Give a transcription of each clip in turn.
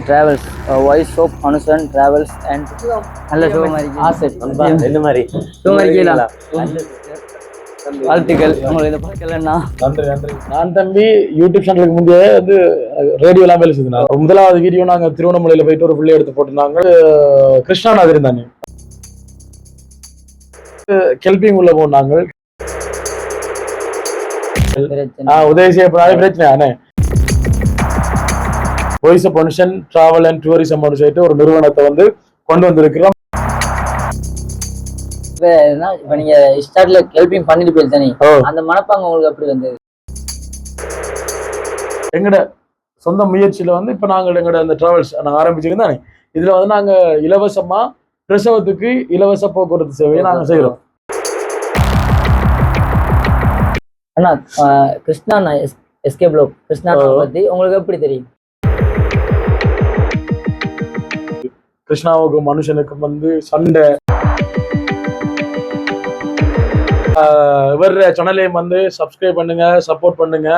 Travels, uh, voice soap, Anusan travels and நல்ல சுகமாரி asset என்ன மாதிரி? சுகமாரிக்கலாம் வாழ்த்துக்கள். உங்களுக்கு இதை பார்க்கலன்னா நன்றி நன்றி. நான் தம்பி யூடியூப் சேனலுக்கு முந்தைய வந்து ரேடியோலாம் வேலை செய்தாங்க முதலாவது வீடியோ நாங்க திருவண்ணாமலையில போயிட்டு ஒரு பிள்ளை எடுத்து போட்டிருந்தாங்க அஹ் கிருஷ்ணாநாத் இருந்தாங்க கெல்பிங் உள்ள போனாங்க. உதவி செய்யப்படாத பிரச்சனை வாய்ஸ் பொன்ஷன் டிராவல் அண்ட் டூரிசம் சொல்லிட்டு ஒரு நிறுவனத்தை வந்து கொண்டு வந்திருக்கிறோம். இப்ப என்ன, இப்ப நீங்க ஸ்டார்ட்ல ஹெல்பிங் பண்ணிட்டு போயிருந்தானே. அந்த மனப்பாங்க உங்களுக்கு எப்படி வந்தது? எங்கட சொந்த முயற்சியில வந்து இப்ப நாங்க எங்கட அந்த டிராவல்ஸ் நாங்க ஆரம்பிச்சிருந்தானே. இதுல வந்து நாங்க இலவசமா பிரசவத்துக்கு இலவச போக்குவரத்து சேவையை நாங்க செய்யறோம் அண்ணா கிருஷ்ணா எஸ்கே ப்ளோ கிருஷ்ணா. பத்தி உங்களுக்கு எப்படி தெரியும்? கிருஷ்ணாவுக்கும் மனுஷனுக்கும் வந்து சண்டை. இவர் சேனலையும் வந்து சப்ஸ்கிரைப் பண்ணுங்க சப்போர்ட் பண்ணுங்க.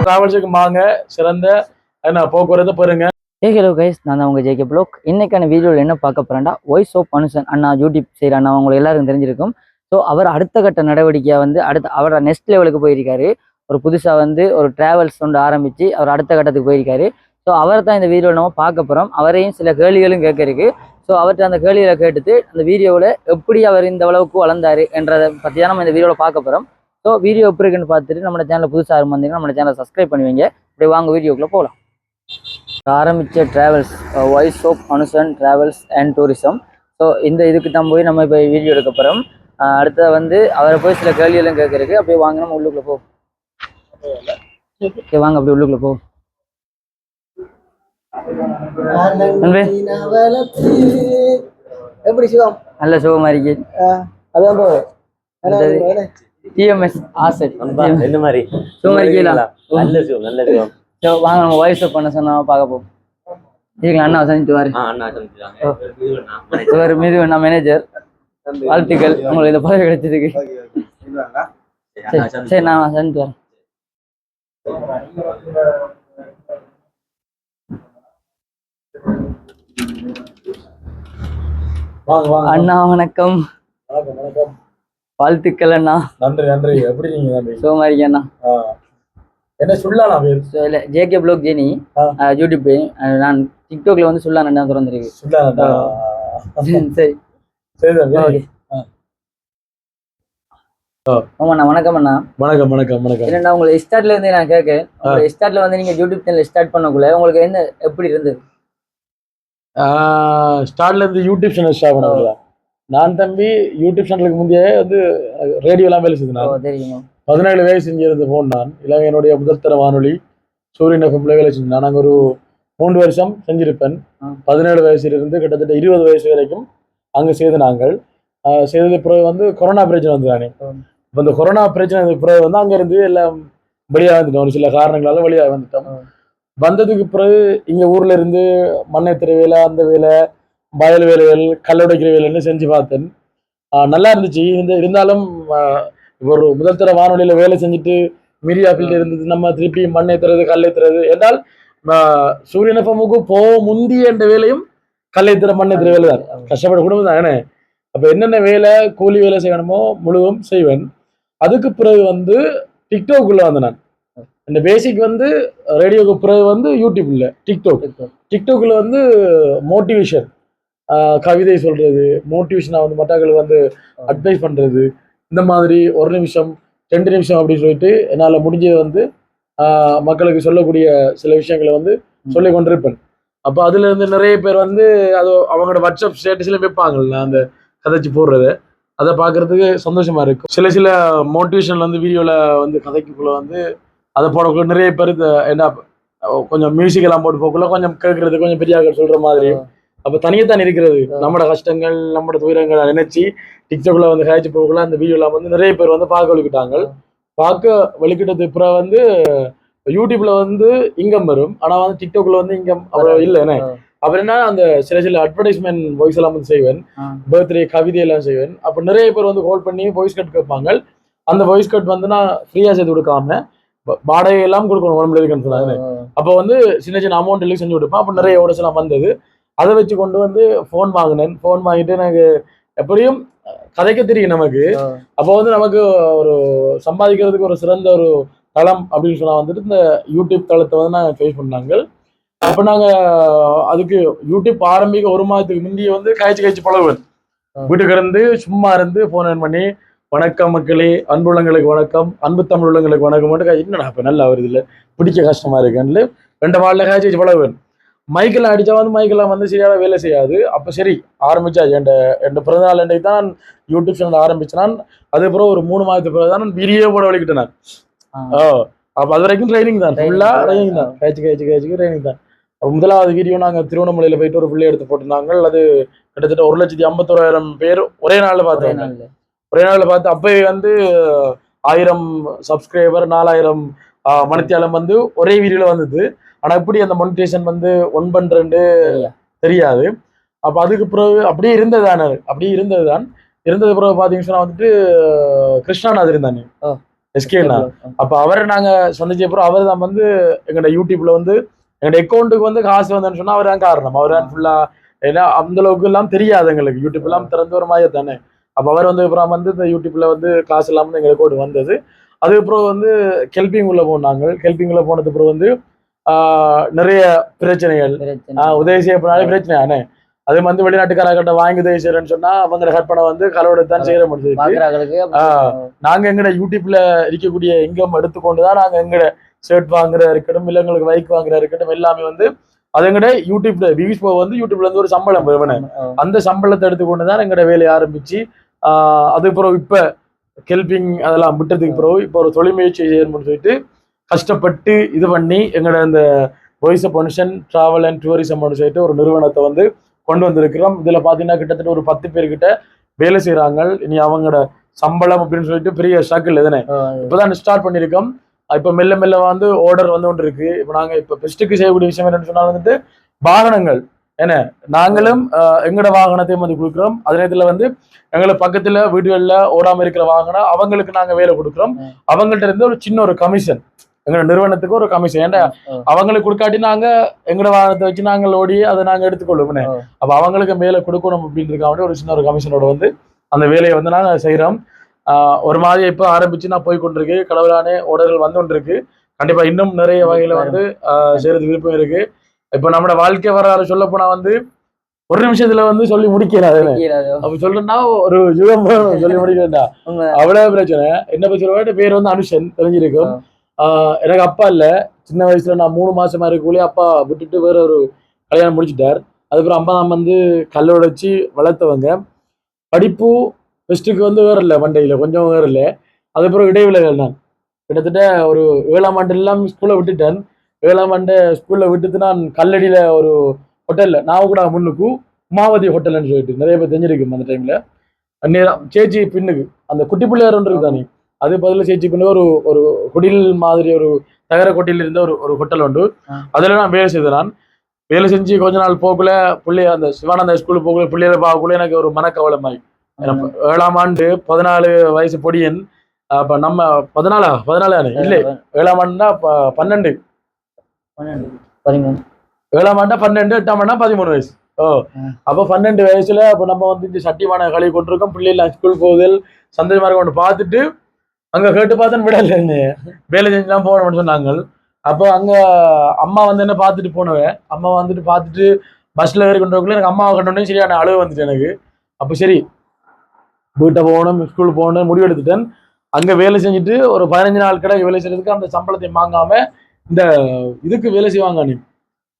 டிராவல்ஸுக்கு வாங்க சிறந்த என்ன போக்குவரத்து பெறுங்க. ஏ ஹலோ கைஸ் நான் தான் உங்கள் ஜேகே ப்ளோக் இன்னைக்கான வீடியோவில் என்ன பார்க்க போகிறேன்டா வாய்ஸ் ஆஃப் மனுஷன் அண்ணா யூடியூப் செய்கிற அண்ணா உங்களுக்கு எல்லாருக்கும் தெரிஞ்சிருக்கும். ஸோ அவர் அடுத்த கட்ட நடவடிக்கையாக வந்து அடுத்த அவரோட நெக்ஸ்ட் லெவலுக்கு போயிருக்காரு. ஒரு புதுசாக வந்து ஒரு டிராவல்ஸ் ஒன்று ஆரம்பித்து அவர் அடுத்த கட்டத்துக்கு போயிருக்காரு. ஸோ அவரை தான் இந்த வீடியோவில் நம்ம பார்க்க போகிறோம் அவரையும் சில கேள்விகளும் கேட்க இருக்கு. ஸோ அவர்கிட்ட அந்த கேள்விகளை கேட்டுட்டு அந்த வீடியோவில் எப்படி அவர் இந்த அளவுக்கு வளர்ந்தாரு என்றதை பற்றி தான் நம்ம இந்த வீடியோவில் பார்க்க போகிறோம் ஸோ வீடியோ எப்படி இருக்குன்னு பார்த்துட்டு நம்ம சேனல் புதுசாக இருந்தீங்கன்னா நம்ம சேனலை சப்ஸ்கிரைப் பண்ணுவீங்க. இப்படி வாங்க வீடியோக்குள்ளே போகலாம் ஆரம்பித்த travels voice of Anushan travels and tourism so இந்த இதுக்கு தான் போய் நம்ம இப்போ வீடியோ எடுக்க போகிறோம் அடுத்தது வந்து அவரை போய் சில கேள்வியெல்லாம் கேட்கறதுக்கு அப்படியே வாங்க நம்ம உள்ளுக்குள்ளே போ ஓகே வாங்க அப்படியே உள்ளுக்குள்ளே போ எப்படி சிவம்? நல்ல சுகமாக இருக்கு. அதான். அடுத்தது டிஎம்எஸ் ஆசெட் என்ன? மாதிரி? சும்மா இருக்கீங்களா? நல்ல சிவம் நல்ல சிவம். ஸோ வாங்க நம்ம வாய்ஸ் ஆஃப் பண்ண சொன்னா பார்க்க போம் இதுக்கு அண்ணா செஞ்சுட்டு வாரு. ஆ அண்ணா சமைச்சிருக்காங்க இவர் மீது நான் மேனேஜர் வாழ்த்துக்கள். உங்களுக்கு இந்த பதவி கிடைச்சதுக்கு. சரி நான் செஞ்சுட்டு வரேன் வாங்க வாங்க அண்ணா வணக்கம். வாழ்த்துக்கள் அண்ணா. நன்றி நன்றி. எப்படி நீங்க சுகமா ஆஹ் என்ன சொல்லலாம் இல்லை ஜேகே ப்ளோக் ஜெனி. யூடியூப் நான் டிக்டாக்ல வந்து சொல்லலாம் அண்ணா திறந்துருக்கு. சரி. சரி. ஓகே. ஆமாண்ணா வணக்கம் அண்ணா. வணக்கம் வணக்கம் வணக்கம். என்னண்ணா உங்களை ஸ்டார்ட்ல இருந்து நான் கேட்க ஸ்டார்ட்ல வந்து நீங்க யூடியூப் சேனல் ஸ்டார்ட் பண்ணக்குள்ள உங்களுக்கு என்ன எப்படி இருந்தது? ஸ்டார்ட்ல இருந்து யூடியூப் சேனல் ஸ்டார்ட் பண்ணல நான் தம்பி யூடியூப் சேனலுக்கு முந்தைய வந்து ரேடியோலாம் வேலை தெரியுமா பதினேழு வயசு இங்கே இருந்து போன் நான். இலங்கையினுடைய முதல் தர வானொலி சூரியன் எஃப்எம்ல வேலை செஞ்சேன். நான் ஒரு மூன்று வருஷம் செஞ்சிருப்பேன். பதினேழு வயசுலேருந்து கிட்டத்தட்ட இருபது வயசு வரைக்கும் அங்கே செய்து நாங்கள். செய்தது பிறகு வந்து கொரோனா பிரச்சனை வந்து தானே. ஆம். இப்போ இந்த கொரோனா பிரச்சனை பிறகு வந்து அங்கேருந்து எல்லாம் வெளியாக வந்துட்டோம். ஒரு சில காரணங்களால வெளியாக வந்துட்டோம். வந்ததுக்கு பிறகு இங்கே ஊர்ல இருந்து மண்ணேத்துற வேலை அந்த வேலை வயல் வேலைகள் கல்லுடைக்கிற வேலைன்னு செஞ்சு பார்த்தேன். நல்லா இருந்துச்சு. இந்த இருந்தாலும் ஒரு முதல் தர வானொலியில வேலை செஞ்சுட்டு மீடியா ஃபீல்டு இருந்தது நம்ம திருப்பி மண் ஏத்துறது கல் ஏத்துறது என்றால் சூரியன் எஃப்எம்முக்கு போ முந்தி என்ற வேலையும் கல் ஏத்துற மண் ஏத்துற வேலை தான் கஷ்டப்பட குடும்பம் தானே அப்ப என்னென்ன வேலை கூலி வேலை செய்யணுமோ முழுவதும் செய்வேன். அதுக்கு பிறகு வந்து டிக்டாக்குள்ள வந்தேன் நான். இந்த பேசிக் வந்து ரேடியோக்கு பிறகு வந்து யூடியூப் இல்லை டிக்டாக் டிக்டாக்ல வந்து மோட்டிவேஷன் கவிதை சொல்றது மோட்டிவேஷனாக வந்து மற்றவங்களுக்கு வந்து அட்வைஸ் பண்றது இந்த மாதிரி ஒரு நிமிஷம் ரெண்டு நிமிஷம் அப்படின்னு சொல்லிட்டு என்னால் முடிஞ்சதை வந்து மக்களுக்கு சொல்லக்கூடிய சில விஷயங்களை வந்து சொல்லி கொண்டிருப்பேன். அப்போ அதுல இருந்து நிறைய பேர் வந்து அது அவங்களோட வாட்ஸ்அப் ஸ்டேட்டஸ்ல வைப்பாங்கல்ல அந்த கதைச்சு போடுறத. அதை பார்க்கறதுக்கு சந்தோஷமா இருக்கும். சில சில மோட்டிவேஷன்ல வந்து வீடியோல வந்து கதைக்குள்ள வந்து அதை போடக்குள்ள நிறைய பேர் என்ன கொஞ்சம் மியூசிக் எல்லாம் போட்டு போக்குள்ள கொஞ்சம் கேட்கறது கொஞ்சம் பெரிய ஆட்கள் சொல்ற மாதிரி. அப்ப தனியத்தான் இருக்கிறது. நம்மளோட கஷ்டங்கள் நம்மளோட துயரங்களை நினைச்சு டிக்டாக்ல வந்து காய்ச்சி போகக்குள்ள அந்த வீடியோலாம் வந்து நிறைய பேர் வந்து பார்க்க வலிக்கிட்டாங்க பார்க்க வலிக்கிட்டது பிறகு வந்து யூடியூப்ல வந்து இங்கம் வரும். ஆனா வந்து டிக்டாக்ல வந்து இங்கம் அவ்வளவு இல்லை என்ன? அப்புறம் என்ன அந்த சில சில அட்வர்டைஸ்மெண்ட் வாய்ஸ் எல்லாம் வந்து செய்வேன். பர்த்டே கவிதை எல்லாம் செய்வேன். அப்ப நிறைய பேர் வந்து கால் பண்ணி வாய்ஸ் கட் கேட்பாங்க. அந்த வாய்ஸ் கட் வந்து நான் ஃப்ரீயா செய்து கொடுக்காம வாடகை எல்லாம் கொடுக்கணும் உடம்புல இருக்குன்னு அப்போ வந்து சின்ன சின்ன அமௌண்ட் எல்லாம் செஞ்சு கொடுப்பேன். அப்போ நிறைய ஓடஸ் எல்லாம் வந்தது. அதை வச்சு கொண்டு வந்து ஃபோன் வாங்கினேன். ஃபோன் வாங்கிட்டு எனக்கு எப்படியும் கதைக்க தெரியும் நமக்கு. அப்போ வந்து நமக்கு ஒரு சம்பாதிக்கிறதுக்கு ஒரு சிறந்த ஒரு தளம் அப்படின்னு சொன்னா வந்துட்டு இந்த யூடியூப் தளத்தை வந்து நாங்கள் ஃபேஸ் பண்ணாங்க. அப்போ நாங்கள் அதுக்கு யூடியூப் ஆரம்பிக்க ஒரு மாதத்துக்கு முந்தைய வந்து காய்ச்சி காய்ச்சி பழகுவேன். வீட்டுக்கு இருந்து சும்மா இருந்து ஃபோன் ஆன் பண்ணி வணக்கம் மக்களே அன்புள்ளங்களுக்கு வணக்கம் அன்பு தமிழ் உள்ளங்களுக்கு வணக்கம். மட்டும் என்னடா இப்போ நல்லா வருது இல்லை பிடிக்க கஷ்டமா இருக்குன்னு ரெண்டு வாழில் காய்ச்சி வச்சு பழகுவேன். மைக்கெல்லாம் அடிச்சா வந்து மைக்கெல்லாம் வந்து சரியான வேலை செய்யாது. அப்போ சரி ஆரம்பிச்சா என் என் பிறந்தநாள் அன்றைக்கு தான் யூடியூப் சேனல் ஆரம்பிச்சேன் அதுக்கப்புறம் ஒரு மூணு மாதத்துக்கு பிறகு தான் வீடியோ போட வலிக்கிட்டேன் நான் ஓ அப்போ அது வரைக்கும் ட்ரைனிங் தான். ஃபுல்லாக. ட்ரைனிங் தான். காய்ச்சி காய்ச்சி காய்ச்சி ட்ரைனிங் தான். அப்ப முதலாவது வீடியோ நாங்கள் திருவண்ணாமலையில் போயிட்டு ஒரு பிள்ளை எடுத்து போட்டிருந்தாங்க அது கிட்டத்தட்ட ஒரு லட்சத்தி ஐம்பத்தோராயிரம் பேர் ஒரே நாளில் பார்த்தோம். ஒரே நாளில் பார்த்து அப்பயே வந்து ஆயிரம் சப்ஸ்கிரைபர் நாலாயிரம் மணித்தியாலம் வந்து ஒரே வீடியோல வந்தது. ஆனா எப்படி அந்த மொனிடேஷன் வந்து ஒன் பண்றேன்னு. தெரியாது. அப்ப அதுக்கு பிறகு அப்படியே இருந்ததுதான் அது. அப்படியே இருந்ததுதான். இருந்தது பிறகு பாத்தீங்கன்னா சொன்னா வந்துட்டு கிருஷ்ணாநாத் இருந்தானே? ஓ. எஸ்கே அப்ப அவரை நாங்க சந்திச்ச அப்புறம் அவர் தான் வந்து எங்களோட யூடியூப்ல வந்து எங்களோட அக்கௌண்ட்டுக்கு வந்து காசு வந்தேன்னு சொன்னா அவர் தான் காரணம் அவர் தான் ஃபுல்லா ஏன்னா அந்த அளவுக்கு எல்லாம் தெரியாது எங்களுக்கு. யூடியூப் எல்லாம் திறந்து ஒரு மாதிரி தானே அப்ப அவர் வந்து அப்புறம் வந்து இந்த யூடியூப்ல வந்து காசு இல்லாம எங்க அக்கௌண்ட் வந்தது. அதுக்கப்புறம் வந்து கெல்பிங் உள்ள போனாங்க கெல்பிங் உள்ள போனது அப்புறம் வந்து நிறைய பிரச்சனைகள். உதவி செய்யப்படாத பிரச்சனை தானே அது வந்து வெளிநாட்டுக்காரர்கிட்ட வாங்கி உதவி செய்யறேன்னு சொன்னா அவங்க கற்பனை வந்து கலோட தான் செய்யற முடிஞ்சது. நாங்க எங்கட யூடியூப்ல இருக்கக்கூடிய இன்கம் எடுத்துக்கொண்டு தான் நாங்க எங்கட ஷர்ட் வாங்குறதா இருக்கட்டும் இல்ல எங்களுக்கு பைக் வாங்குறதா இருக்கட்டும் எல்லாமே வந்து அது எங்கட யூடியூப்ல வியூஸ் வந்து யூடியூப்ல இருந்து ஒரு சம்பளம். அந்த சம்பளத்தை எடுத்துக்கொண்டு தான் எங்கட வேலையை ஆரம்பிச்சு அதுக்கப்புறம் இப்ப கெல்பிங் அதெல்லாம் விட்டதுக்கு பிறகு இப்போ ஒரு தொழில் முயற்சி செய்யணும்னு சொல்லிட்டு கஷ்டப்பட்டு இது பண்ணி எங்களோட இந்த voice of function travel and tourism சொல்லிட்டு ஒரு நிறுவனத்தை வந்து கொண்டு வந்திருக்கிறோம். இதுல பாத்தீங்கன்னா கிட்டத்தட்ட ஒரு பத்து பேர்கிட்ட வேலை செய்றாங்க. இனி அவங்களோட சம்பளம் அப்படின்னு சொல்லிட்டு பெரிய ஸ்ட்ரகிள் எதுனே. இப்பதான் ஸ்டார்ட் பண்ணியிருக்கோம். இப்போ மெல்ல மெல்ல வந்து ஆர்டர் வந்து கொண்டு இருக்கு. இப்போ நாங்க இப்போ பெஸ்ட்டுக்கு செய்யக்கூடிய விஷயம் என்னன்னு சொன்னா வந்துட்டு வாகனங்கள். என்ன நாங்களும் எங்களோட வாகனத்தையும் வந்து கொடுக்குறோம். அதே நேரத்தில் வந்து எங்களுக்கு பக்கத்துல வீடுகளில் ஓடாம இருக்கிற வாகனம் அவங்களுக்கு நாங்க வேலை கொடுக்குறோம். அவங்கள்ட்ட இருந்து ஒரு சின்ன ஒரு கமிஷன் எங்களோட நிறுவனத்துக்கு ஒரு கமிஷன் ஏன்டா. அவங்களுக்கு கொடுக்காட்டி நாங்க எங்களோட வாகனத்தை வச்சு நாங்கள் ஓடி அதை நாங்க எடுத்துக்கொள்ளுவோம் ஆ. அப்ப அவங்களுக்கு மேல கொடுக்கணும் அப்படின்றதுக்காக ஒரு சின்ன ஒரு கமிஷனோட வந்து அந்த வேலையை வந்து நாங்க செய்றோம். ஆஹ் ஒரு மாதிரி இப்ப ஆரம்பிச்சு நான் போய் கொண்டிருக்கு கடவுளானே ஓடர்கள் வந்து கொண்டிருக்கு. கண்டிப்பா இன்னும் நிறைய வகையில வந்து செய்யறது விருப்பம் இருக்கு. இப்ப நம்மளோட வாழ்க்கை வரலாறு சொல்ல போனா வந்து ஒரு நிமிஷத்துல வந்து சொல்லி முடிக்கிறாரு கீழாதோ. அப்ப சொல்லணும்னா ஒரு யுகம் சொல்லி முடிக்கிறா. அவ்வளவு பிரச்சனை. என்ன பிரச்சனை பேர் வந்து அனுஷன் தெரிஞ்சிருக்கும். ஆஹ் எனக்கு அப்பா இல்ல. சின்ன வயசுல நான் மூணு மாசமா இருக்கக்குள்ளே அப்பா விட்டுட்டு வேற ஒரு கல்யாணம் முடிச்சிட்டார். அதுக்கப்புறம் அம்மா தான் வந்து கல்லோட வச்சு வளர்த்தவங்க. படிப்பு ஃபெஸ்ட்டுக்கு வந்து வேற இல்லை மண்டையில் கொஞ்சம் வேற இல்லை. அதுக்கப்புறம் இடைவிலைகள் நான் கிட்டத்தட்ட ஒரு ஏழாம் ஆண்டு எல்லாம் ஸ்கூலை விட்டுட்டேன். ஏழாம் ஆண்டு ஸ்கூல்ல விட்டுட்டு நான் கல்லடியில ஒரு ஹோட்டல்ல நான் கூட முன்னுக்கு உமாவதி ஹோட்டல்னு சொல்லிட்டு நிறைய பேர் தெரிஞ்சிருக்கு அந்த டைம்ல நேரம் சேச்சி பின்னுக்கு அந்த குட்டி பிள்ளையார் ஒன்று இருக்கு தானே அது பதில் சேச்சி பின்னுக்கு ஒரு ஒரு குடில் மாதிரி ஒரு தகர கொட்டியில் இருந்த ஒரு ஒரு ஹோட்டல் உண்டு. அதுல நான் வேலை செய்தேன் நான் வேலை செஞ்சு கொஞ்ச நாள் போக்குள்ள பிள்ளைய அந்த சிவானந்த ஸ்கூலுக்கு போக்குள்ள பிள்ளைகளை பார்க்கக்குள்ள எனக்கு ஒரு மனக்கவலை மாதிரி ஏழாம் ஆண்டு பதினாலு வயசு பொடியன் அப்ப நம்ம பதினாலா பதினாலு இல்லை ஏழாம் ஆண்டுனா பன்னெண்டு. பதிமூணு. ஏழாம் ஆண்டா பன்னெண்டு எட்டாம் ஆண்டா பதிமூணு வயசு. ஓ. அப்ப பன்னெண்டு வயசுல அப்ப நம்ம வந்து இந்த சட்டிமான கழுவி கொண்டிருக்கோம். பிள்ளைகள் ஸ்கூல் போகுதல் சந்தேகமாக கொண்டு பார்த்துட்டு அங்க கேட்டு பார்த்தேன் விடல வேலை செஞ்சுலாம் போகணும்னு சொன்னாங்க அப்போ அங்க அம்மா வந்து என்ன பார்த்துட்டு போனவன் அம்மா வந்துட்டு பார்த்துட்டு பஸ்ல ஏறி கொண்டு எனக்கு அம்மாவை கண்டோடனே சரியான அழுவு வந்துட்டு எனக்கு. அப்போ சரி வீட்டை போகணும் ஸ்கூல் போகணும் முடிவு எடுத்துட்டேன் அங்க வேலை செஞ்சுட்டு ஒரு பதினஞ்சு நாள் கடை வேலை செய்யறதுக்கு அந்த சம்பளத்தை வாங்காம இந்த இதுக்கு வேலை செய்வாங்க நீ.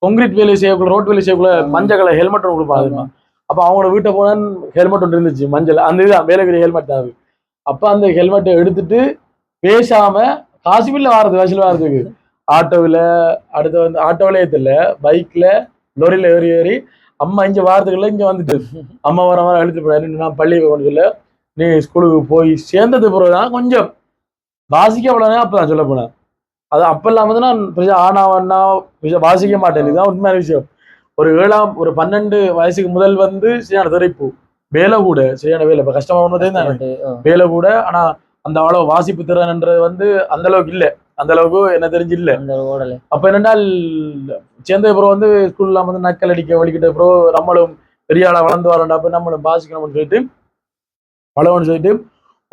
கொங்கிரீட் வேலை செய்யக்குள்ள ரோட் வேலை செய்யக்குள்ள மஞ்சள் கலர் ஹெல்மெட் ஒன்று கொடுப்பாங்க. அப்ப அவங்களோட வீட்டை போனேன் ஹெல்மெட் ஒன்று இருந்துச்சு மஞ்சள். அந்த இதுதான் வேலைக்குரிய ஹெல்மெட் தான் அது. அப்ப அந்த ஹெல்மெட்டை எடுத்துட்டு பேசாம காசு பில்ல வாரது வயசுல வாரதுக்கு ஆட்டோவில் அடுத்து வந்து ஆட்டோவிலே ஏத்துல பைக்ல லொரியில ஏறி ஏறி அம்மா இங்க வாரத்துக்குள்ள இங்க வந்துட்டு. அம்மா வர வர அழுத்து போடாது நான் பள்ளி கொண்டு சொல்ல நீ ஸ்கூலுக்கு போய் சேர்ந்தது பிறகுதான் கொஞ்சம். வாசிக்க விடனே அப்பதான் சொல்ல போனேன். அது அப்பெல்லாம் வந்து நான் பெருசா ஆனா ஆனா பெருசா வாசிக்க மாட்டேன். இதுதான் உண்மையான விஷயம். ஒரு ஏழாம் ஒரு பன்னெண்டு வயசுக்கு முதல் வந்து சரியான திரைப்பு வேலை கூட சரியான வேலை. இப்ப கஷ்டமா ஒன்றதே தான். வேலை கூட ஆனா அந்த அவ்வளவு வாசிப்பு திறன்ன்றது வந்து அந்த அளவுக்கு இல்ல. அந்த அளவுக்கு என்ன தெரிஞ்சு இல்ல. அப்ப என்னென்னால் சேர்ந்த அப்புறம் வந்து ஸ்கூல்ல வந்து நக்கல் அடிக்க வலிக்கிட்ட அப்புறம் நம்மளும் பெரிய ஆளா வளர்ந்து வரண்டா அப்ப நம்மளும் வாசிக்கணும்னு சொல்லிட்டு பழவன்னு சொல்லிட்டு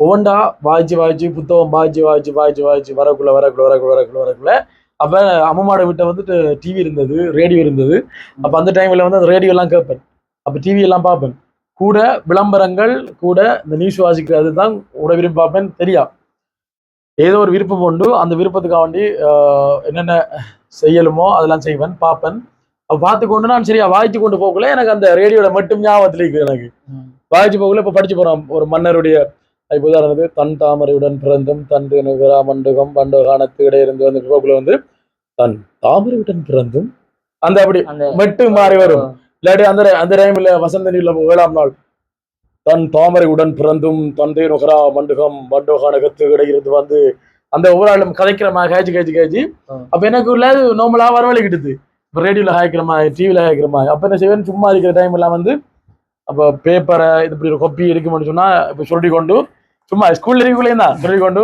ஒவ்வொன்றா வாய்ச்சி வாய்ச்சி புத்தகம் வாய்ச்சி வாய்ச்சி வாய்ச்சி வாய்ச்சி வரக்குள்ள வரக்குள்ள வரக்குள்ள வரக்குள்ள வரக்குள்ள. அப்ப அம்மாவோட வீட்டை வந்துட்டு டிவி இருந்தது ரேடியோ இருந்தது. அப்ப அந்த டைம்ல வந்து அந்த ரேடியோ எல்லாம் கேட்பேன். அப்ப டிவி எல்லாம் பார்ப்பேன். கூட விளம்பரங்கள் கூட இந்த நியூஸ் வாசிக்கிறது தான் கூட விரும்பி பார்ப்பேன் தெரியா? ஏதோ ஒரு விருப்பம் உண்டு அந்த விருப்பத்துக்காக வேண்டி என்னென்ன செய்யலுமோ அதெல்லாம் செய்வேன் பார்ப்பேன். அப்ப பார்த்து கொண்டு நான் சரியா வாய்ச்சி கொண்டு போகக்குள்ள எனக்கு அந்த ரேடியோல மட்டும் ஞாபகத்துல இருக்கு எனக்கு. வாய்ச்சி போகல இப்ப படிச்சு போறோம் ஒரு மன்னருடைய உதாரணத்துக்கு தன் தாமரையுடன் பிறந்தும் தன் நுகரா மண்டகம் பண்டகானத்து இடையிருந்து வந்து போக்குள்ள வந்து தன் தாமரையுடன் பிறந்தும் அந்த அப்படி மெட்டு மாறி வரும். இல்லாட்டி அந்த அந்த டைம்ல வசந்த நீர்ல ஏழாம் நாள். தன் தாமரை உடன் பிறந்தும் தந்தை நுகரா மண்டகம் மண்டகானகத்து இடையிருந்து வந்து அந்த ஒவ்வொரு ஆளும் கதைக்கிற மாதிரி காய்ச்சி காய்ச்சி காய்ச்சி. அப்ப எனக்கு உள்ள நார்மலா வரவழைக்கிட்டுது இப்ப ரேடியோல ஹாய்க்கிற மாதிரி டிவில ஹாய்க்கிற மாதிரி. அப்ப என்ன செய்வேன்? சும்மா இருக்கிற டைம் எல்லாம் வந்து அப்ப பேப்பரை இது இப்படி ஒரு கொப்பி இருக்கும்னு சொன்னா இப்ப சொல்லி கொண்டு சும்மா ஸ்கூல்ல இருக்கக்குள்ளேயும் தான் சொல்லி கொண்டு.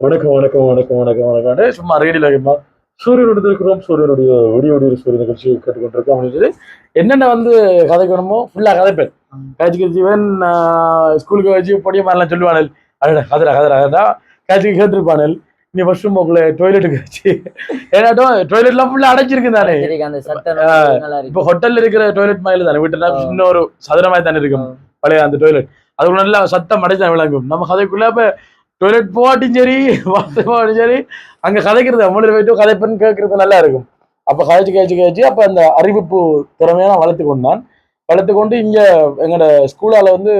வணக்கம் வணக்கம் வணக்கம் வணக்கம் வணக்கம் சும்மா ரேடியோல கேட்போம் சூரியனோட இருக்கிறோம் சூரியனுடைய ஒடி ஒடி சூரிய நிகழ்ச்சி கேட்டுக்கொண்டிருக்கோம் அப்படின்னு சொல்லி என்னென்ன வந்து கதைக்கணுமோ ஃபுல்லா கதைப்பேன். காய்ச்சி ஜீவன் ஸ்கூலுக்கு வச்சு பொடிய மாதிரிலாம் சொல்லுவானல். அடடா கதரா கதரா கதரா காய்ச்சி கேட்டிருப்பானல். நீ ஃபர்ஸ்ட் ரூம் போக்குல டாய்லெட்டுக்கு வச்சு. ஏன்னா டாய்லெட்லாம் ஃபுல்லா அடைச்சிருக்கு தானே. சரி, அந்த சத்தம் ஆ, நல்லா இருக்கு. இப்போ ஹோட்டல்ல இருக்கிற டாய்லெட் மாதிரி தானே. வீட்டுல. சின்ன ஒரு சதுரமாய் தானே இருக்கும். பழைய அந்த டாய்லெட் அது நல்லா சத்தம் அடைச்சா விளங்கும். நம்ம கதைக்குள்ள இப்ப டொய்லெட் போகாட்டியும் சரி பாத்ரூம் சரி அங்க கதைக்கிறது அம்மளி போயிட்டு கதைப்பன்னு கேட்கறது நல்லா இருக்கும். அப்ப கதைச்சு கழிச்சு கழிச்சு அப்ப அந்த அறிவிப்பு திறமையை நான் வளர்த்து கொண்டான். வளர்த்து கொண்டு இங்க எங்களோட ஸ்கூலால வந்து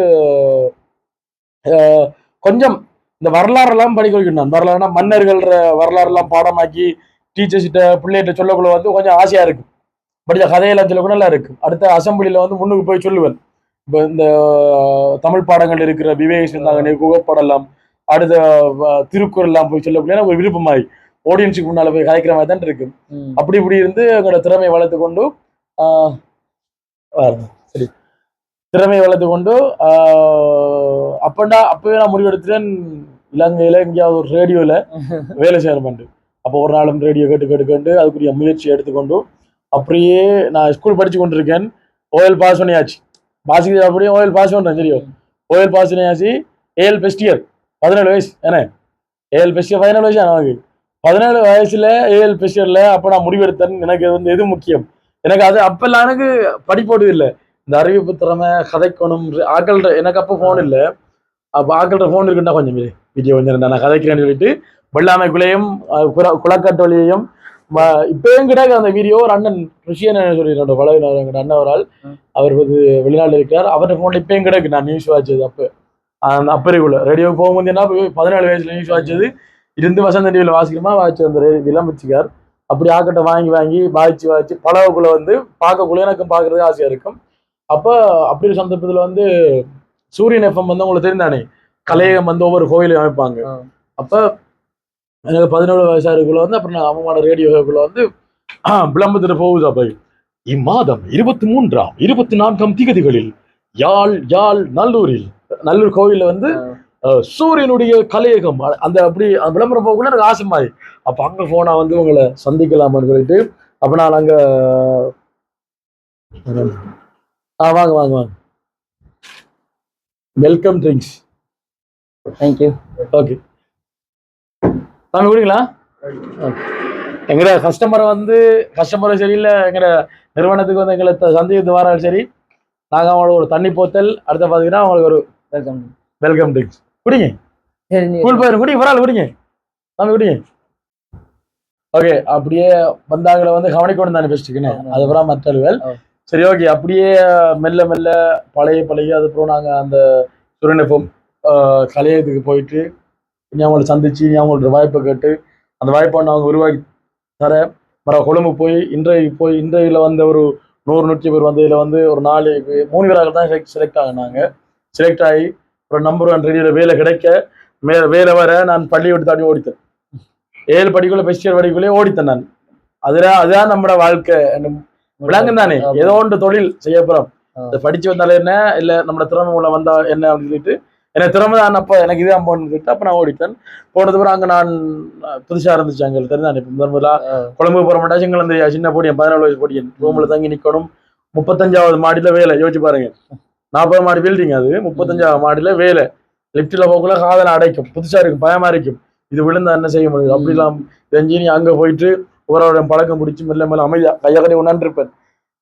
கொஞ்சம் இந்த வரலாறு எல்லாம் படிக்க வைக்கணும். வரலாறுனா மன்னர்கள்ற வரலாறு எல்லாம் பாடமாக்கி டீச்சர்ஸ் கிட்ட பிள்ளைகிட்ட சொல்லக்குள்ள வந்து கொஞ்சம் ஆசையா இருக்கும். படித்த கதையெல்லாம் சொல்லக்கூட நல்லா இருக்கும். அடுத்த அசம்பிளில வந்து முன்னுக்கு போய் சொல்லுவேன். இப்போ இந்த தமிழ் பாடங்கள் இருக்கிற விவேக சிந்தாங்கனி குகப்படலாம் அடுத்த அஹ், திருக்குறள் எல்லாம் போய் சொல்லக்கூடிய ஒரு விருப்பமாய் ஆடியன்ஸுக்கு முன்னால போய் கதைக்கிற மாதிரி தான் இருக்கு. அப்படி இப்படி இருந்து எங்களோட திறமையை வளர்த்து கொண்டு. சரி. திறமையை வளர்த்து கொண்டு ஆஹ், அப்பண்டா அப்பவே நான் முடிவெடுத்துட்டேன். இலங்கையில எங்கேயாவது ஒரு ரேடியோல வேலை செய்யணும் அப்போ ஒரு நாளும் ரேடியோ கேட்டு கேட்டு கேட்டு அதுக்குரிய முயற்சி எடுத்துக்கொண்டு அப்படியே நான் ஸ்கூல் படிச்சு கொண்டிருக்கேன். ஓஎல் பாஸ் பண்ணியாச்சு. பாசிக்கு அப்படியே ஓஎல் பாஸ் பண்ணுறேன் சரியோ. ஓஎல் பாஸ் பண்ணியாச்சு ஏஎல் ஃபெஸ்ட் இயர் பதினேழு வயசு என்ன? ஏஎல் ஃபெஸ்ட் இயர் பதினேழு வயசு நமக்கு பதினேழு வயசுல ஏஎல் ஃபெஸ்ட் இயர்ல அப்போ நான் முடிவெடுத்தேன். எனக்கு வந்து எது முக்கியம்? எனக்கு அது அப்பெல்லாம் எனக்கு படிப்போடு இல்லை. இந்த அறிவிப்பு திறமை கதைக்கணும் ஆக்கள்கிட்ட எனக்கு அப்போ ஃபோன் இல்லை. அப்போ ஆக்கள்கிட்ட ஃபோன் இருக்குன்னா கொஞ்சம் வீடியோ கொஞ்சம் நான் கதைக்கிறேன்னு சொல்லிட்டு வெள்ளாமைக்குள்ளேயும் அஹ், இப்பயும் கிட்ட அந்த வீடியோ ஒரு அண்ணன் ருஷியன் சொல்லி என்னோட பழகினார் எங்களோட அண்ணன் ஒரு ஆள். அவர் வந்து வெளிநாட்டில் இருக்கிறார். அவர்கிட்ட ஃபோன் இப்பயும் கிடக்கு நான் நியூஸ் வாட்சது அப்போ. அந்த அப்பறைக்குள்ள ரேடியோ போகும்போது என்ன பதினேழு வயசுல நியூஸ் வாட்சது இருந்து வசந்த டிவியில் வாசிக்கிறோமா வாட்சி அந்த இதெல்லாம் வச்சுக்கார். அப்படி ஆக்கட்டை வாங்கி வாங்கி வாய்ச்சி வாய்ச்சி பழகுக்குள்ள வந்து பார்க்கக்குள்ள எனக்கும் பார்க்கறதுக்கு ஆசையா இருக்கும். அப்போ அப்படி ஒரு சந்தர்ப்பத்தில் வந்து சூரியன் எஃப்எம் வந்து உங்களுக்கு தெரிந்தானே கலையகம் வந்து ஒவ்வொரு கோயிலையும் அமைப்பாங்க. அப்போ எனக்கு பதினேழு வயசா இருக்குள்ள வந்து அப்புறம் நான் அம்மாவோட ரேடியோக்குள்ள வந்து விளம்பரத்தில் போகுது அப்போ. இம்மாதம் இருபத்தி மூன்றாம் இருபத்தி நான்காம் திகதிகளில் யாழ் யாழ் நல்லூரில் நல்லூர் கோயில்ல வந்து சூரியனுடைய கலையகம் அந்த அப்படி அந்த விளம்பரம் போகக்குள்ள எனக்கு ஆசை மாதிரி. அப்ப அங்க போனா வந்து உங்களை சந்திக்கலாமான்னு சொல்லிட்டு அப்ப நான் அங்க ஆ வாங்க வாங்க வாங்க. வெல்கம் ட்ரிங்க்ஸ் தேங்க்யூ ஓகே தம்பி குடிங்களா? எங்கட கஸ்டமரை வந்து கஸ்டமரும் சரி இல்லை எங்கட நிறுவனத்துக்கு வந்து எங்களை த- சந்திக்கிறது வராலும் சரி. நாங்கள் அவங்களுக்கு ஒரு தண்ணி போத்தல் அடுத்து பார்த்தீங்கன்னா அவங்களுக்கு ஒரு வெல்கம் வெல்கம் ட்ரிங்க்ஸ் குடிங்க. கூல் போயிடும் குடிங்க பரவாயில்ல குடிங்க. தம்பி குடிங்க. ஓகே அப்படியே வந்தாங்களை வந்து கவனிக்கணும் தானே பெஸ்ட்டுக்குன்னு அதுக்கப்புறம் மற்றவர்கள். சரி ஓகே அப்படியே மெல்ல மெல்ல பழைய பழைய அதுக்கப்புறம் நாங்கள் அந்த சுரணிப்பம் கலையத்துக்கு போயிட்டு இனி அவங்களை சந்திச்சு இனி அவங்களோட வாய்ப்பை கேட்டு அந்த வாய்ப்பை ஒன்று அவங்க உருவாக்கி தர மற கொழும்பு போய் இன்றைக்கு போய் இன்றையில வந்த ஒரு நூறு நூற்றி பேர் வந்ததில் வந்து ஒரு நாலு மூணு பேராக தான் செலக்ட் செலக்ட் ஆகினாங்க செலக்ட் ஆகி ஒரு நம்பர் ஒன் ரேடியோவில் வேலை கிடைக்க மே வேலை வர நான் பள்ளி விட்டு தாண்டி ஓடித்தேன். ஏழு படிக்குள்ள ஃபெஸ்ட் இயர் படிக்குள்ளே ஓடித்தேன் நான். அதுதான் அதுதான் நம்மளோட வாழ்க்கை விளங்கும் தானே. ஏதோ ஒன்று தொழில் செய்ய படிச்சு வந்தாலும் என்ன? இல்ல நம்மளோட திறமை மூலம் வந்தா என்ன அப்படின்னு சொல்லிட்டு எனக்கு திறமை தான் அப்போ எனக்கு இதான் போகணும்னு சொல்லிட்டு அப்போ நான் ஓடிட்டேன். போனது பிறகு அங்கே நான் புதுசாக இருந்துச்சு அங்கே தெரிஞ்சான் இப்போ முதல் முதலாக கொழம்பு போகிற மாட்டா சிங்களம் தெரியா சின்ன பொடியன் பதினாலு வயசு பொடியன் ரூமில் தங்கி நிற்கணும் முப்பத்தஞ்சாவது மாடியில் வேலை. யோசிச்சு பாருங்க. நாற்பது மாடி பில்டிங் அது. முப்பத்தஞ்சாவது மாடியில் வேலை. லிஃப்ட்டில் போகக்குள்ள காதல அடைக்கும். புதுசாக இருக்கும். பயமா இருக்கும். இது விழுந்தா என்ன செய்ய முடியும்? அப்படிலாம் தெரிஞ்சு நீ அங்கே போயிட்டு ஒருவரோட பழக்கம் பிடிச்சி மெல்ல மெல்ல அமைதியா கையகடி உணர்ந்திருப்பேன்.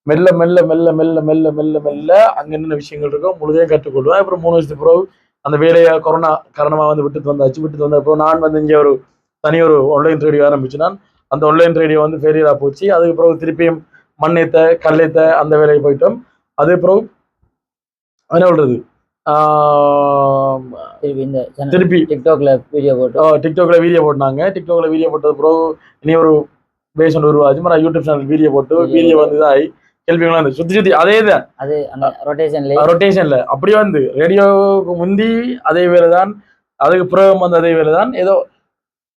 மெல்ல மெல்ல மெல்ல மெல்ல மெல்ல மெல்ல மெல்ல அங்க என்னென்ன விஷயங்கள் இருக்கோ முழுதையும் கற்றுக்கொள்வேன். அப்புறம் மூணு வருஷத்துக்கு பிறகு அந்த வேலையை கொரோனா காரணமா வந்து விட்டு வந்தாச்சு. விட்டு வந்த அப்புறம் நான் வந்து இங்கே ஒரு தனி ஒரு ஆன்லைன் ட்ரேடிங் ஆரம்பிச்சு நான் அந்த ஆன்லைன் ட்ரேடிங் வந்து ஃபெயிலியராக போச்சு. அதுக்கு பிறகு திருப்பியும் மண்ணேத்த கல்லேத்த அந்த வேலைக்கு போயிட்டோம். அதுக்கு பிறகு என்ன சொல்றது? திருப்பி டிக்டாக்ல வீடியோ போட்டு. டிக்டாக்ல வீடியோ போட்டாங்க. டிக்டாக்ல வீடியோ போட்டது பிறகு இனி ஒரு பேஸ் ஒன்று உருவாச்சு யூடியூப் சேனல் வீடியோ போட்டு வீடியோ வந்து இதாகி கேள்விகளும் வந்து சுத்தி சுத்தி அதே தான் அது அந்த ரொட்டேஷன்ல ரொட்டேஷன்ல அப்படியே வந்து ரேடியோவுக்கு முந்தி அதே வேலை தான். அதுக்கு பிறகு வந்து அதே வேலை தான். ஏதோ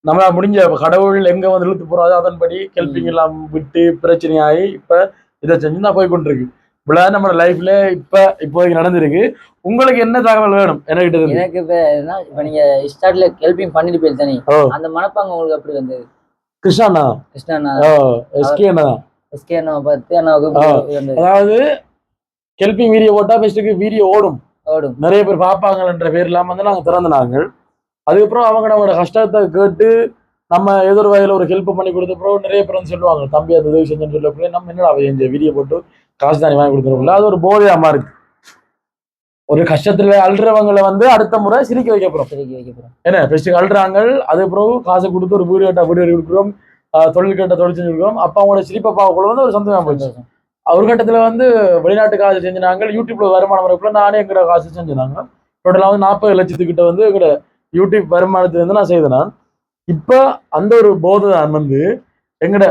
நம்மளா முடிஞ்ச கடவுள் எங்க வந்து இழுத்து போறாதோ அதன்படி கெல்பிங் எல்லாம் விட்டு பிரச்சனையாகி இப்ப இதை செஞ்சு நான் போய் கொண்டிருக்கு. இவ்வளவு நம்ம லைஃப்ல இப்ப இப்போதைக்கு நடந்திருக்கு. உங்களுக்கு என்ன தகவல் வேணும்? என்கிட்ட இருந்து? எனக்கு இப்ப என்ன இப்ப நீங்க ஸ்டார்ட்ல ஹெல்பிங் பண்ணிட்டு போயிரு தானே ஓ. அந்த மனப்பாங்க உங்களுக்கு எப்படி வந்தது? கிருஷ்ணா கிருஷ்ணா எஸ்கே அண்ணா. அதாவது கெல்பிங் வீடியோ போட்டா பெஸ்ட்டுக்கு வீடியோ ஓடும். ஓடும். நிறைய பேர் பார்ப்பாங்கன்ற பேர் இல்லாம வந்து நாங்க திறந்த நாங்கள். அதுக்கப்புறம் அவங்க நம்மளோட கஷ்டத்தை கேட்டு நம்ம ஏதோ ஒரு வகையில ஒரு ஹெல்ப் பண்ணி கொடுத்த அப்புறம் நிறைய பேர் வந்து சொல்லுவாங்க தம்பி அந்த உதவி செஞ்சேன்னு சொல்ல நம்ம என்னடா அவ இந்த வீடியோ போட்டு காசு தானே வாங்கி கொடுத்துருவோம்ல அது ஒரு போதையாமா இருக்கு. ஒரு கஷ்டத்துல அழுறவங்களை வந்து அடுத்த முறை சிரிக்க வைக்க போறோம். சிரிக்கி வைக்க போறோம். என்ன? ஃபெஸ்ட்டுக்கு அழுறாங்க அது பிறகு காசு கொடுத்து ஒரு வீடியோ வீடியோ கொடுக்குறோம். ஆஹ் தொழில் கேட்ட தொழில் செஞ்சு கொடுக்குறோம் அப்ப அவங்களோட சிரிப்பை பார்க்கக்குள்ள வந்து ஒரு சந்தோஷமா போச்சு. ஒரு கட்டத்துல வந்து வெளிநாட்டு காசு செஞ்சினாங்க யூடியூப்ல வருமானம் வரக்குள்ள நானே எங்கட காசு செஞ்சினாங்க. டோட்டலா வந்து நாற்பது லட்சத்துக்கிட்ட வந்து எங்கட யூடியூப் வருமானத்துல இருந்து நான் செய்தேன் நான். இப்ப அந்த ஒரு போதை தான் வந்து எங்கட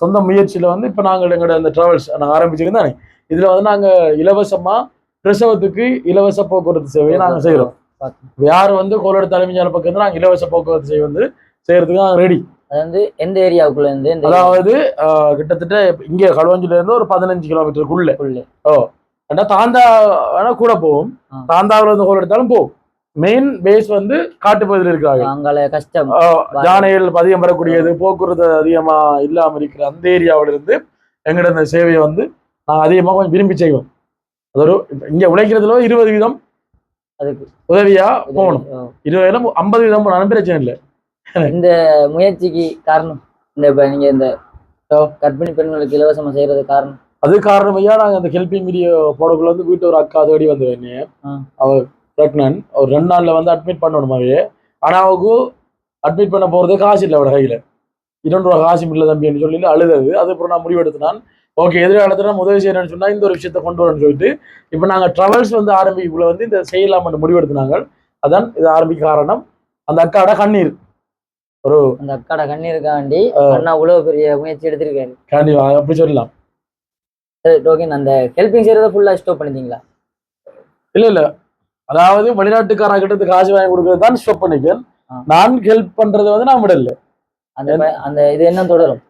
சொந்த முயற்சியில வந்து இப்ப நாங்கள் எங்கட அந்த டிராவல்ஸ் நாங்கள் ஆரம்பிச்சிருந்தானே இதுல வந்து நாங்க இலவசமா பிரசவத்துக்கு இலவச போக்குவரத்து சேவையை நாங்க செய்யறோம் பார்த்தேன். யார் வந்து கோலோட தலைமையான பக்கம் இருந்து நாங்க இலவச போக்குவரத்து சேவை வந்து செய்யறதுக்கு நாங்க ரெடி அது வந்து எந்த ஏரியாவுக்குள்ள இருந்து அதாவது கிட்டத்தட்ட இங்க களுவஞ்சில இருந்து ஒரு பதினஞ்சு கிலோமீட்டருக்குள்ள. ஏரியாவுக்குள்ள? ஏன்னா தாந்தா வேணா கூட போகும். தாந்தாவில் இருந்து கோல் எடுத்தாலும் போகும். மெயின் பேஸ் வந்து காட்டுப்பகுதியில் இருக்கிறாங்க அங்கால கஷ்டம். ஜானைகள் அதிகம் வரக்கூடியது போக்குவரத்து அதிகமா இல்லாம இருக்கிற அந்த ஏரியாவில இருந்து எங்கட இந்த சேவையை வந்து நாங்கள் அதிகமாக கொஞ்சம் விரும்பி செய்வோம் அது ஒரு இங்க உழைக்கிறதுல இருபது வீதம் அதுக்கு. உதவியா போகணும். ஓ. இருபது வீதம் ஐம்பது வீதம் போனாலும் பிரச்சனை இல்லை. இந்த முயற்சிக்கு காரணம். இந்த இப்ப நீங்க இந்த கர்ப்பிணி பெண்களுக்கு இலவசமா செய்யறது காரணம். அது காரணமையா நாங்க அந்த ஹெல்பிங் வீடியோ போடக்குள்ள வந்து வீட்டு ஒரு அக்கா தேடி வந்து என்னைய. அவ பிரெக்னன்ட் ஒரு ரெண்டு நாள்ல வந்து அட்மிட் பண்ணணுமாவே ஆனா அவக்கு அட்மிட் பண்ண போறது காசு இல்லை அவட கையில. இரண்டு ரூபா காசு இல்லை தம்பின்னு சொல்லி அழுதது. அதுக்கப்புறம் நான் முடிவெடுத்தினான். ஓகே எதிர்காலத்துல நம்ம உதவி செய்யறேன்னு சொன்னா இந்த ஒரு விஷயத்த கொண்டு வரேன்னு சொல்லிட்டு இப்போ நாங்க ட்ராவல்ஸ் வந்து ஆரம்பிக்குள்ள வந்து இந்த செய்யலாம்னு முடிவெடுத்தினாங்க அதான் இது ஆரம்பிக்க காரணம். அந்த அக்காவோட கண்ணீர். ஒரு அந்த அக்காட கண்ணீருக்காண்டி அண்ணா இவ்வளவு பெரிய முயற்சி எடுத்திருக்காரு. காண்டி அப்படி சொல்லலாம். சரி டோக்கன் அந்த ஹெல்பிங் செய்யறத ஃபுல்லா ஸ்டாப் பண்ணிட்டீங்களா? இல்ல இல்ல. அதாவது வெளிநாட்டுக்காரன் கிட்ட காசு வாங்கி கொடுக்கறது தான் ஸ்டாப் பண்ணிக்கேன். நான் ஹெல்ப் பண்றது வந்து நான் விடல. அந்த அந்த இது என்ன தொடரும்?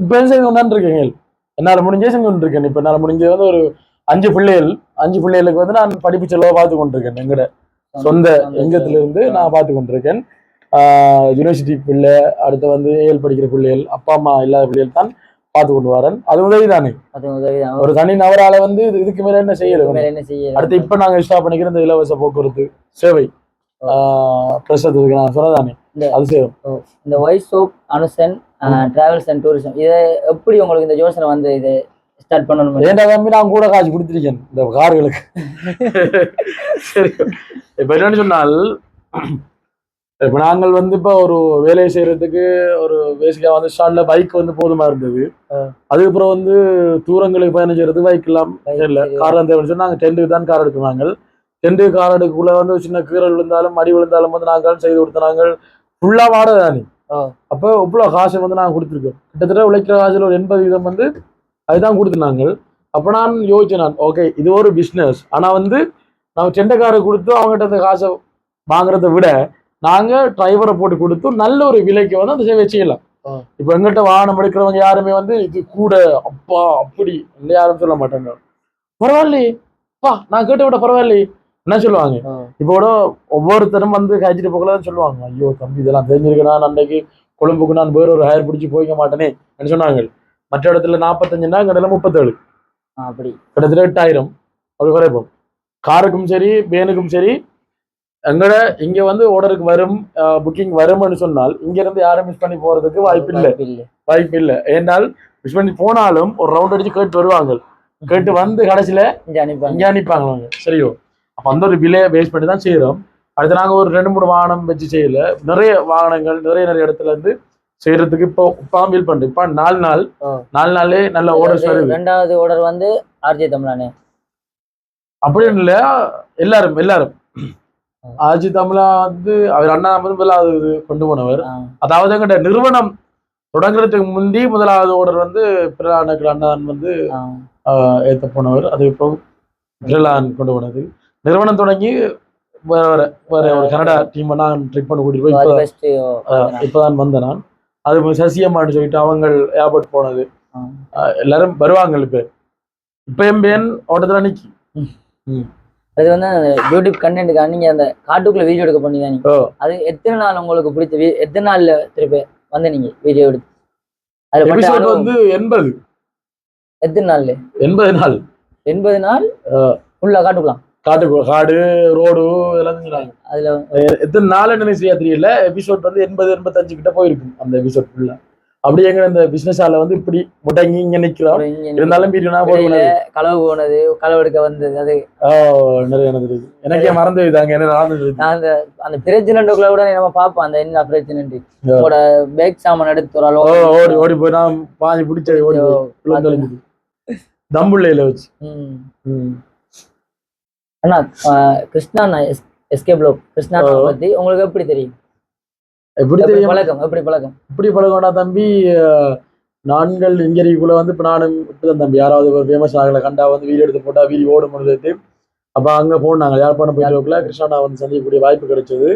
இப்போ செஞ்சு கொண்டாந்து இருக்கேன் என்னால முடிஞ்சே செஞ்சு கொண்டிருக்கேன். இப்ப என்னால முடிஞ்சது வந்து ஒரு அஞ்சு பிள்ளைகள் அஞ்சு பிள்ளைகளுக்கு வந்து நான் படிப்பு செலவை பார்த்து கொண்டிருக்கேன். எங்கட சொந்த எங்கத்துல இருந்து நான் பார்த்து கொண்டிருக்கேன். யூனிவர்சிட்டி பிள்ளை அடுத்து வந்து ஏஎல் படிக்கிற பிள்ளைகள் அப்பா அம்மா இல்லாத பிள்ளைகள் தான் பார்த்து கொண்டு வரேன் அது உதவி தானே அது உதவிதான். ஒரு தனி நபரால வந்து இது- இதுக்கு மேல என்ன வேற என்ன செய்ய அடுத்து இப்ப நாங்க ஸ்டாப் பண்ணிக்கிற இந்த இலவச போக்குவரத்து சேவை. பிரசத்துக்கு நான் சொன்னதானே? அது சேவை. இந்த ஒயிட் சோப் அனுசன் டிராவல்ஸ் அண்ட் டூரிசம் இதை எப்படி உங்களுக்கு இந்த யோசனை வந்து இது ஸ்டார்ட் பண்ணணும் ஏன்டா தம்பி நான் கூட காசு கொடுத்துருக்கேன் இந்த கார்களுக்கு. சரி. இப்ப என்னன்னு சொன்னால் இப்ப நாங்கள் வந்து இப்ப ஒரு வேலையை செய்யறதுக்கு ஒரு பேசிக்கா வந்து ஸ்டார்ட்ல பைக் வந்து போதுமா இருந்தது. அதுக்கப்புறம் வந்து தூரங்களுக்கு பயணம் செய்யறது பைக் எல்லாம் இல்ல. கார் தான் தேவைன்னு சொல்லி நாங்க டென்ட்டுக்கு தான் கார் எடுக்கிறாங்க டென்ட்டு கார் எடுக்கக்குள்ள வந்து சின்ன கீரல் விழுந்தாலும் அடி விழுந்தாலும் வந்து நாங்கள் செய்து கொடுத்த நாங்கள் ஃபுல்லா வாடகை தானே. அப்போ இவ்வளோ காசு வந்து நாங்கள் கொடுத்துருக்கோம். கிட்டத்தட்ட உழைக்கிற காசுல ஒரு எண்பது வீதம் வந்து அதுதான் கொடுத்துனாங்க அப்போ நான் யோசிச்சேன் நான் ஓகே இது ஒரு பிஸ்னஸ் ஆனா வந்து நம்ம செண்டக்காரை கொடுத்து அவங்ககிட்ட இந்த காசை வாங்குறதை விட நாங்க டிரைவரை போட்டு கொடுத்து நல்ல ஒரு விலைக்கு வந்து அந்த சேவை செய்யலாம். இப்போ எங்கிட்ட வாகனம் எடுக்கிறவங்க யாருமே வந்து இது கூட அப்பா அப்படி இல்லை யாரும் சொல்ல மாட்டாங்க. பரவாயில்லையே. பா நான் கேட்ட விட பரவாயில்லையே. என்ன சொல்லுவாங்க. இப்போ கூட ஒவ்வொருத்தரும் வந்து காய்ச்சிட்டு போகல சொல்லுவாங்க. ஐயோ தம்பி இதெல்லாம் தெரிஞ்சிருக்கா நான் அன்னைக்கு கொழும்புக்கு நான் வேற ஒரு ஹயர் பிடிச்சி போய்க்க மாட்டேனே சொன்னாங்க. மற்ற இடத்துல நாற்பத்தஞ்சுனா இங்கே முப்பத்தேழு. அப்படி. கிட்டத்தட்ட எட்டாயிரம். அப்படி குறைப்போம். காருக்கும் சரி வேனுக்கும் சரி எங்கட இங்க வந்து ஓர்டருக்கு வரும் புக்கிங் வரும்னு சொன்னால் இங்க இருந்து யாரும் மிஸ் பண்ணி போறதுக்கு வாய்ப்பு இல்லை. வாய்ப்பு இல்ல. ஏன்னால் மிஸ் பண்ணி போனாலும் ஒரு ரவுண்ட் அடிச்சு கேட்டு வருவாங்க. கேட்டு வந்து கடைசியில இங்க அனுப்பாங்க. சரியோ? அப்போ அந்த ஒரு விலையை பேஸ் பண்ணி தான் செய்கிறோம் அடுத்து நாங்கள் ஒரு ரெண்டு மூணு வாகனம் வச்சு செய்யல. நிறைய வாகனங்கள் நிறைய நிறைய இடத்துல இருந்து செய்யறதுக்கு இப்போ இப்போ ஃபீல் பண்ணுறேன் இப்போ நாலு நாள். நாலு நாளே நல்ல ஓர்டர்ஸ் வருது ரெண்டாவது ஆர்டர் வந்து ஆர்ஜே தமிழானே அப்படின்னு இல்லை. எல்லாரும் எல்லாரும். ஆஜி தமிழா வந்து அவர் அண்ணா முதலாவது கொண்டு போனவர். அதாவது எங்கிட்ட நிறுவனம் தொடங்குறதுக்கு முந்தி முதலாவது ஆர்டர் வந்து பிறநாக்கு அண்ணன் வந்து. ஏற்ற போனவர். அது இப்போ பிர்லான் கொண்டு போனது. நிறுவனம் தொடங்கி வேற வேற வேற ஒரு கனடா டீம் நான் ட்ரிப் பண்ண கூட்டிட்டு போய் இப்பதான் வந்தேன் நான். அது சசியம்மான்னு சொல்லிட்டு அவங்க ஏர்போர்ட் போனது. எல்லாரும் வருவாங்க இப்ப இப்ப என் பேன் ஓட்டத்துல நிக்கி அது வந்து அந்த யூடியூப் கண்டென்ட்டுக்காக நீங்க அந்த காட்டுக்குள்ள வீடியோ எடுக்க ஓ. அது எத்தனை நாள் உங்களுக்கு பிடிச்ச எத்தனை நாள்ல திருப்பி வந்து நீங்க வீடியோ எடுத்து? அதுல அனுபவம்? வந்து எண்பது. எத்தனை நாள்ல? எண்பது நாள். எண்பது நாள்? ஃபுல்லா காட்டுக்கலாம் காட்டு காடு ரோடு இதெல்லாம் செஞ்சுறாங்க அதுல எத்தனை நாள் என்ன சரியா தெரியல. எபிசோட் வந்து எண்பது எண்பத்தஞ்சு கிட்ட போயிருக்கும். அந்த எபிசோட் ஃபுல்லா அப்படியே எங்க இந்த பிசினஸ் ஆல வந்து இப்படி முடங்கி இங்க நிக்கிறோம். இருந்தாலும் இடையில போடுவேன் களவு போனது களவு எடுக்க வந்தது அது. ஓ நிறைய எனக்கு தெரியுது எனக்கே மறந்து போயிட்டாங்க என்ன நடந்தது. நான் அந்த அந்த பிரச்சனைக்குள்ள கூட நம்ம பார்ப்போம். அந்த என்ன பிரச்சனைன்ட்டு. உங்களோட பேக் சாமான் எடுத்து ஒரு ஓடி ஓடி போய் நான் பாஞ்சு பிடிச்ச ஓடி தொலைஞ்சுது. தம்புள்ளையில வச்சு. அண்ணா கிருஷ்ணா எஸ்கே கிருஷ்ணா. பத்தி உங்களுக்கு எப்படி தெரியும்? எப்படி தெரியும்? பழக்கம்? எப்படி பழக்கம்? இப்படி பழகண்டா தம்பி. நான்கள் இங்கரிக்குள்ள வந்து இப்போ நானும் இப்படிதான் தம்பி. யாராவது ஒரு ஃபேமஸ் ஆகலை கண்டா வந்து வீடியோ எடுத்து போட்டா வீடியோ ஓடும் சொல்லிட்டு அப்போ அங்கே போனாங்க. யாழ்ப்பாணம் போயிட்டு வரக்குள்ள கிருஷ்ணா வந்து சந்திக்கக்கூடிய வாய்ப்பு கிடைச்சது.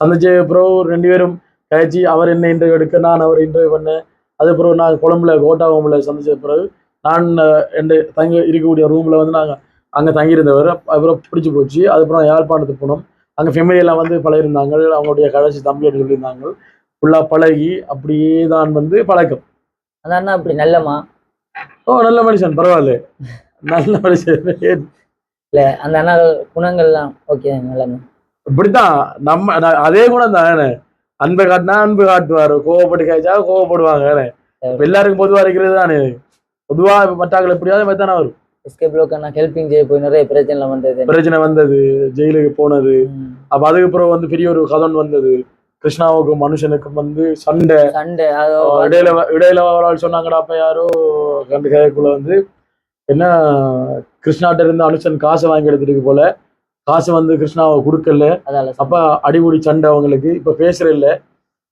சந்திச்ச அப்புறம் ரெண்டு பேரும் கழிச்சு அவர் என்ன இன்டர்வியூ எடுக்க நான் அவர் இன்டர்வியூ பண்ணேன் அதுக்கப்புறம் நான் கொழம்புல கோட்டாவம்புல சந்திச்ச பிறகு நான் எந்த தங்கி இருக்கக்கூடிய ரூம்ல வந்து நாங்கள் அங்கே தங்கியிருந்தவர். அப்புறம் பிடிச்சி போச்சு. அதுக்கப்புறம் யாழ்ப்பாணத்துக்கு போனோம். அங்கே ஃபெமிலியெல்லாம் வந்து பழகிருந்தாங்க அவங்களுடைய கடைசி தம்பி சொல்லியிருந்தாங்க. ஃபுல்லாக பழகி அப்படியே தான் வந்து பழக்கம். அண்ணா அப்படி நல்லமா ஓ நல்ல மனுஷன் பரவாயில்ல நல்ல மனுஷன். இல்ல அந்த அண்ணா குணங்கள்லாம் ஓகே நல்லமா இப்படித்தான் நம்ம அதே குணம் தானே அன்பை காட்டினா அன்பு காட்டுவார். கோவப்பட்டு காய்ச்சா கோவப்படுவாங்க எல்லாருக்கும் பொதுவா இருக்கிறது தானே. பொதுவா மற்றாக்கள் எப்படியாவது மாதிரி தானே வரும். எஸ்கே ப்ளோக்கு நான் ஹெல்பிங் செய்ய போய் நிறைய பிரச்சனை வந்தது. பிரச்சனை வந்தது ஜெயிலுக்கு போனது. அப்ப அதுக்கப்புறம் வந்து பெரிய ஒரு கதன் வந்தது. கிருஷ்ணாவுக்கும் மனுஷனுக்கும் வந்து சண்டை. சண்டை இடையில இடையில ஆள் சொன்னாங்கடா அப்ப யாரோ கண்டு கேக்குள்ள வந்து என்ன கிருஷ்ணாட்ட இருந்து அனுஷன் காசை வாங்கி எடுத்துட்டு போல. காசு வந்து கிருஷ்ணாவை கொடுக்கல. அப்ப அடிபுடி சண்டை அவங்களுக்கு. இப்ப பேசுற இல்ல.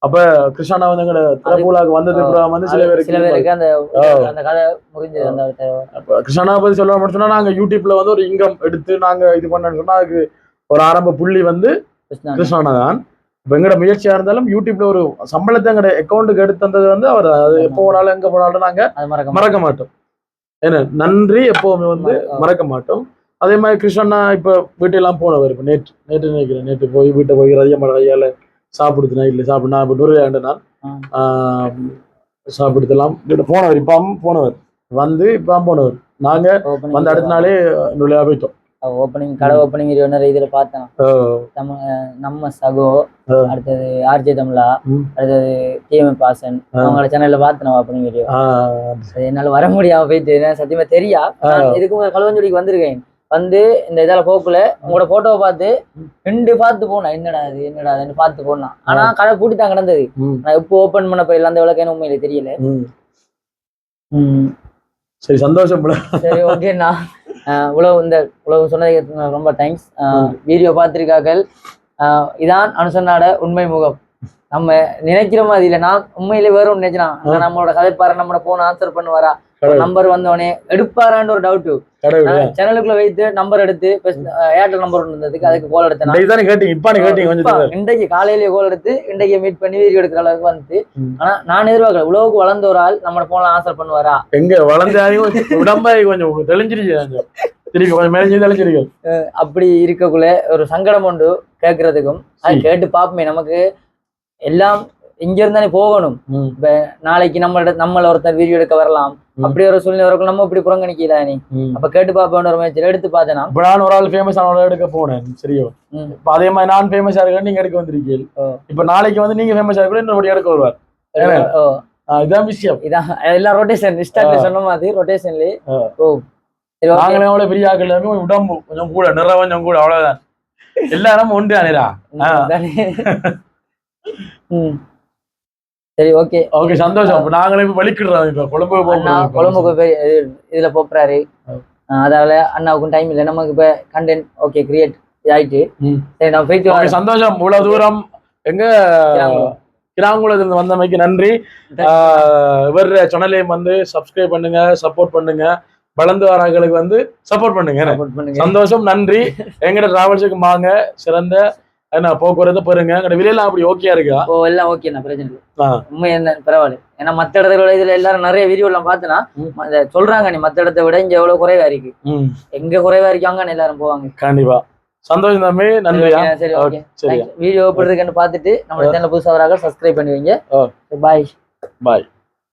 அப்ப கிருஷ்ணா வந்து எங்கட திரைப்பூலாக்கு வந்தது அப்புறம் வந்து சில அது சில பேருக்கு பேருக்கு அந்த கதை முடிஞ்சது அந்த தடவை. அப்ப கிருஷ்ணா பத்தி சொல்ல மட்டும் சொன்னா நாங்க யூடியூப்ல வந்து ஒரு இன்கம் எடுத்து நாங்க இது பண்ணோம்னு சொன்னா அதுக்கு ஒரு ஆரம்ப புள்ளி வந்து கிருஷ்ணா தான். இப்ப எங்கட முயற்சியா இருந்தாலும் யூடியூப்ல ஒரு சம்பளத்தை எங்கட அக்கௌண்ட்டுக்கு எடுத்து தந்தது வந்து அவர் அது எப்போ போனாலும் எங்க போனாலும் நாங்க மறக்க மாட்டோம். ஏன்னா நன்றி எப்பவுமே வந்து. மறக்க மாட்டோம். அதே மாதிரி கிருஷ்ணா இப்ப வீட்டெல்லாம் போனவர் இப்ப நேற்று நேற்று நினைக்கிறேன். நேற்று போய் வீட்டை போய் ரதியம்மட கையால சாப்பிடுது நைட்ல சாப்பிடு நான் இப்போ நுரையாண்டு நான் ஆ. சாப்பிடுதெல்லாம் போனவர் இப்போ போனவர்? வந்து இப்போ போனவர். நாங்க ஓப்பனிங் வந்த அடுத்த நாளே நுழையா போயிட்டோம். ஓப்பனிங் கடை ஓப்பனிங் நிறைய இதுல பார்த்தேன். நம்ம நம்ம சகோ. அடுத்தது ஆர்ஜே தமிழா. அடுத்தது டிஎம் பாசன். அவங்களோட சேனல்ல பார்த்தேன் ஓப்பனிங் வீடியோ என்னால வர முடியாம போயிட்டு சத்தியமா தெரியா? இதுக்கு கலவஞ்சொடிக்கு வந்திருக்கேன். வந்து இந்த இதால போக்குல உங்களோட போட்டோவை பார்த்து ரெண்டு பார்த்து போனேன் என்னடா இது என்னடா இதுன்னு பார்த்து போனான் ஆனா கடை பூட்டி தான் கிடந்தது. நான் இப்போ ஓபன் பண்ண போய் அந்த விளக்கேன்னு உண்மையில தெரியல. சரி சந்தோஷம் சரி ஓகேண்ணா உழவு இந்த உழவு சொன்னதுக்கு ரொம்ப தேங்க்ஸ் வீடியோ பார்த்துருக்காக்கள் இதான் அனுசன்னாட உண்மை முகம். நம்ம நினைக்கிற மாதிரி இல்லை. நான் உண்மையிலே வேற ஒன்று நினைச்சினான் ஆனா நம்மளோட கதைப்பாரு நம்மளோட போன் ஆன்சர் பண்ணுவாரா. நம்பர் வந்தோடனே எடுப்பாரான்னு ஒரு டவுட் சேனலுக்குள்ள வைத்து நம்பர் எடுத்து ஏர்டெல் நம்பர் ஒன்று இருந்ததுக்கு அதுக்கு கால் எடுத்தேன் இன்றைக்கு கேட்டீங்க? இப்ப கேட்டீங்க காலையிலேயே கோல் எடுத்து இன்றைக்கு மீட் பண்ணி வீடியோ எடுக்கிற அளவுக்கு வந்து. ஆனா நான் எதிர்பார்க்கல. உலவுக்கு வளர்ந்த ஒரு ஆள் நம்ம போன்ல ஆன்சர் பண்ணுவாரா? எங்க வளர்ந்தாயும் உடம்பாய் கொஞ்சம் தெளிஞ்சிருச்சு அப்படி இருக்கக்குள்ள ஒரு சங்கடம் உண்டு கேட்கறதுக்கும் அது. கேட்டு பார்ப்போமே நமக்கு எல்லாம் இங்க இருந்தானே போகணும். இப்ப நாளைக்கு நம்மளோட நம்மள ஒருத்தர் வீடியோ எடுக்க வரலாம். அப்படி ஒரு சூழ்நிலை வரக்கும் நம்ம இப்படி புறங்கணிக்கல நீ. அப்ப கேட்டு பார்ப்போம் ஒரு மேட்ச் எடுத்து பார்த்தேனா? இப்ப நான் ஒரு ஆள் ஃபேமஸ் ஆனவங்கள எடுக்க போனேன். சரியோ. இப்ப அதே மாதிரி நான் ஃபேமஸா இருக்கேன் நீங்க எடுக்க வந்திருக்கீங்க. இப்ப நாளைக்கு வந்து நீங்க ஃபேமஸா இருக்க இன்னொரு எடுக்க வருவார். இதுதான் விஷயம். இதான் எல்லாம் ரொட்டேஷன் ஆ. சொன்ன மாதிரி ரொட்டேஷன்ல. ஓ. நாங்களே அவ்வளவு பெரிய ஆக்கள் எல்லாமே உடம்பு கொஞ்சம் கூட நிற கொஞ்சம் கூட அவ்வளவுதான். எல்லாரும் உண்டு அனிரா சரி ஓகே ஓகே சந்தோஷம். இப்ப நாங்களே வலிக்கிடுறோம் இப்ப. கொழும்பு போகிறோம் கொழும்புக்கு போய் இது- இதுல போறாரு. அதால அண்ணாவுக்கும் டைம் இல்லை. நமக்கு இப்ப கண்டென்ட் ஓகே கிரியேட் ஆயிட்டு. சரி நான் போயிட்டு. சந்தோஷம். இவ்வளவு தூரம் எங்க? கிராங்குளம். கிராங்குளத்துல வந்தமைக்கு நன்றி. இவர் சேனலையும் வந்து சப்ஸ்கிரைப் பண்ணுங்க சப்போர்ட் பண்ணுங்க. வளர்ந்து வராங்களுக்கு வந்து சப்போர்ட் பண்ணுங்க. சந்தோஷம் நன்றி. எங்கட டிராவல்ஸுக்கு வாங்க. சிறந்த என்ன போக்குவரத்து பெறுங்க எங்கட விலையெல்லாம் அப்படி ஓகேயா இருக்கா? ஓ எல்லாம் ஓகே நான் பிரச்சனை இல்லை. உண்மை என்ன பரவாயில்ல. ஏன்னா மத்த இடத்துல விட இதுல எல்லாரும் நிறைய வீடியோ எல்லாம் பார்த்தனா. சொல்றாங்க நீ மத்த இடத்தை விட இங்க எவ்வளவு குறைவா இருக்கு. எங்க குறைவா இருக்காங்கன்னு எல்லாரும் போவாங்க. கண்டிப்பா. சந்தோஷம் தம்பி நன்றியா? சரி ஓகே வீடியோ எப்படி இருக்குன்னு பார்த்துட்டு நம்ம சேனல் புதுசா வராக சப்ஸ்கிரைப் பண்ணி வைங்க ஆ. பாய் பாய்